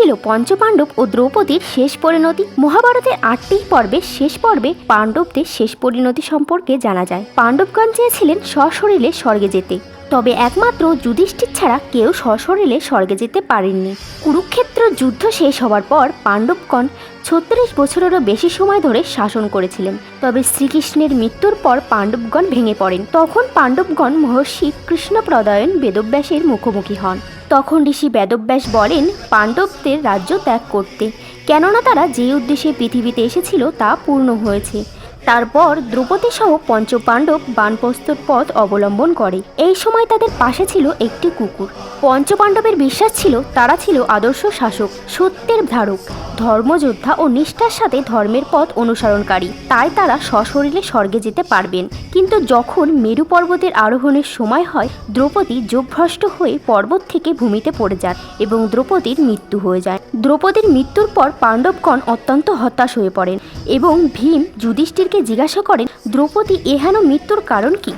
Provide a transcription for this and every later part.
ছিল পঞ্চপাণ্ডব ও দ্রৌপদীর শেষ পরিণতি। মহাভারতের আটটি পর্বে শেষ পর্বে পাণ্ডবদের শেষ পরিণতি সম্পর্কে জানা যায়। পাণ্ডবগণ চেয়েছিলেন সশরীরে স্বর্গে যেতে। তবে একমাত্র যুধিষ্ঠির ছাড়া কেউ সশরীরে স্বর্গে যেতে পারেননি। কুরুক্ষেত্র যুদ্ধ শেষ হওয়ার পর পাণ্ডবগণ ছত্রিশ বছরেরও বেশি সময় ধরে শাসন করেছিলেন। তবে শ্রীকৃষ্ণের মৃত্যুর পর পাণ্ডবগণ ভেঙে পড়েন। তখন পাণ্ডবগণ মহর্ষি কৃষ্ণপ্রদয়ন বেদব্যাসের মুখোমুখি হন। তখন ঋষি বেদব্যাস বলেন, পাণ্ডবদের রাজ্য ত্যাগ করতে। কেননা তারা যে উদ্দেশ্যে পৃথিবীতে এসেছিল তা পূর্ণ হয়েছে। তারপর দ্রৌপদী সহ পঞ্চপাণ্ডব বানপ্রস্তর পথ অবলম্বন করে। এই সময় তাদের পাশে ছিল একটি কুকুর। পঞ্চপাণ্ডবের বিশ্বাস ছিল, তারা ছিল আদর্শ শাসক, সত্যের ধারক, ধর্মযোদ্ধা ও নিষ্ঠার সাথে ধর্মের পথ অনুসরণকারী। তাই তারা সশরীরে স্বর্গে যেতে পারবেন। কিন্তু যখন মেরু পর্বতের আরোহণের সময় হয়, দ্রৌপদী যোগভ্রষ্ট হয়ে পর্বত থেকে ভূমিতে পড়ে যান এবং দ্রৌপদীর মৃত্যু হয়ে যায়। দ্রৌপদীর মৃত্যুর পর পাণ্ডবগণ অত্যন্ত হতাশ হয়ে পড়েন। এবং ভীম যুধিষ্ঠিরকে জিজ্ঞাসা করেন, দ্রৌপদী এহেন মৃত্যুর কারণ কি?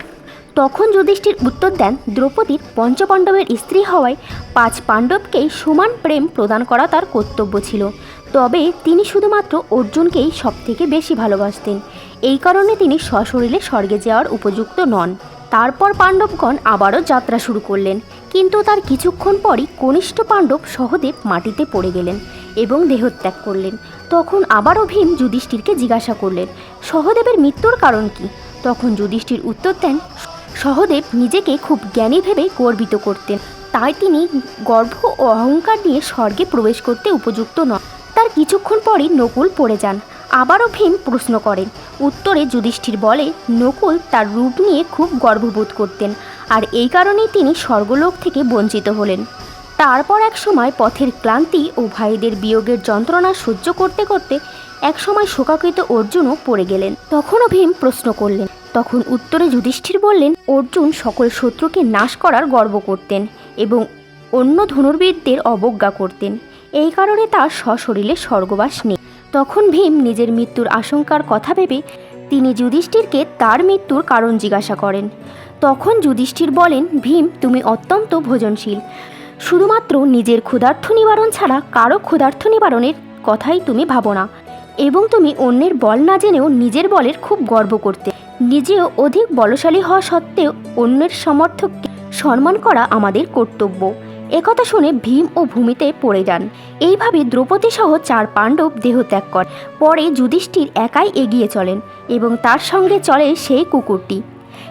তখন যুধিষ্ঠির উত্তর দেন, দ্রৌপদীর পঞ্চপাণ্ডবের স্ত্রী হওয়ায় পাঁচ পাণ্ডবকেই সমান প্রেম প্রদান করা তার কর্তব্য ছিল। তবে তিনি শুধুমাত্র অর্জুনকেই সবথেকে বেশি ভালোবাসতেন। এই কারণে তিনি সশরীরে স্বর্গে যাওয়ার উপযুক্ত নন। তারপর পাণ্ডবগণ আবারও যাত্রা শুরু করলেন। কিন্তু তার কিছুক্ষণ পরই কনিষ্ঠ পাণ্ডব সহদেব মাটিতে পড়ে গেলেন এবং দেহত্যাগ করলেন। তখন আবারও ভীম যুধিষ্ঠিরকে জিজ্ঞাসা করলেন, সহদেবের মৃত্যুর কারণ কি? তখন যুধিষ্ঠির উত্তর দেন, সহদেব নিজেকে খুব জ্ঞানী ভেবে গর্বিত করতেন। তাই তিনি গর্ভ ও অহংকার নিয়ে স্বর্গে প্রবেশ করতে উপযুক্ত নন। তার কিছুক্ষণ পরই নকুল পড়ে যান। আবারও ভীম প্রশ্ন করেন। উত্তরে যুধিষ্ঠির বলে, নকুল তার রূপ নিয়ে খুব গর্ববোধ করতেন, আর এই কারণেই তিনি স্বর্গলোক থেকে বঞ্চিত হলেন। তারপর এক সময় পথের ক্লান্তি ও ভাইদের বিয়োগের যন্ত্রণা সহ্য করতে করতে একসময় শোকাকৃত অর্জুনও পড়ে গেলেন। তখনও ভীম প্রশ্ন করলেন। তখন উত্তরে যুধিষ্ঠির বললেন, অর্জুন সকল শত্রুকে নাশ করার গর্ব করতেন এবং অন্য ধনুর্বীরদের অবজ্ঞা করতেন। এই কারণে তার সশরীরে স্বর্গবাস নেই। তখন ভীম নিজের মৃত্যুর আশঙ্কার কথা ভেবে তিনি যুধিষ্ঠিরকে তার মৃত্যুর কারণ জিজ্ঞাসা করেন। তখন যুধিষ্ঠির বলেন, ভীম, তুমি অত্যন্ত ভোজনশীল। শুধুমাত্র নিজের ক্ষুধার্থ নিবারণ ছাড়া কারও ক্ষুধার্থ নিবারণের কথাই তুমি ভাবো না। এবং তুমি অন্যের বল না জেনেও নিজের বলের খুব গর্ব করতে। নিজেও অধিক বলশালী হওয়া সত্ত্বেও অন্যের সমর্থককে সম্মান করা আমাদের কর্তব্য। একথা শুনে ভীম ও ভূমিতে পড়ে যান। এইভাবে দ্রৌপদী সহ চার পাণ্ডব দেহত্যাগ করে পরে যুধিষ্ঠির একাই এগিয়ে চলেন এবং তার সঙ্গে চলে সেই কুকুরটি।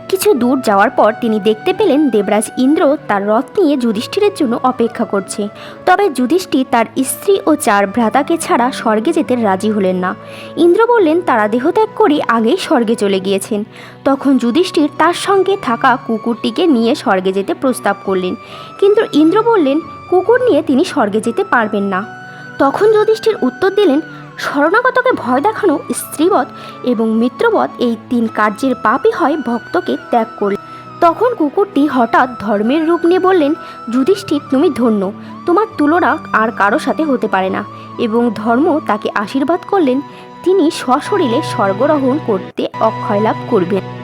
কিছু দূর যাওয়ার পর তিনি দেখতে পেলেন দেবরাজ ইন্দ্র তার রথ নিয়ে যুধিষ্ঠিরের জন্য অপেক্ষা করছে। তবে যুধিষ্ঠির তার স্ত্রী ও চার ভ্রাতাকে ছাড়া স্বর্গে যেতে রাজি হলেন না। ইন্দ্র বললেন, তারা দেহত্যাগ করে আগেই স্বর্গে চলে গিয়েছেন। তখন যুধিষ্ঠির তার সঙ্গে থাকা কুকুরটিকে নিয়ে স্বর্গে যেতে প্রস্তাব করলেন। কিন্তু ইন্দ্র বললেন, কুকুর নিয়ে তিনি স্বর্গে যেতে পারবেন না। তখন যুধিষ্ঠির উত্তর দিলেন শরণাগতকে ভয় দেখানো স্ত্রীবধ এবং মিত্রবধ এই তিন কার্যের পাপই হয় ভক্তকে ত্যাগ করলে। তখন কুকুরটি হঠাৎ ধর্মের রূপ নিয়ে বললেন, যুধিষ্ঠির, তুমি ধন্য। তোমার তুলনা আর কারও সাথে হতে পারে না। এবং ধর্ম তাকে আশীর্বাদ করলেন। তিনি সশরীরে স্বর্গরোহণ করতে অক্ষয় লাভ করবেন।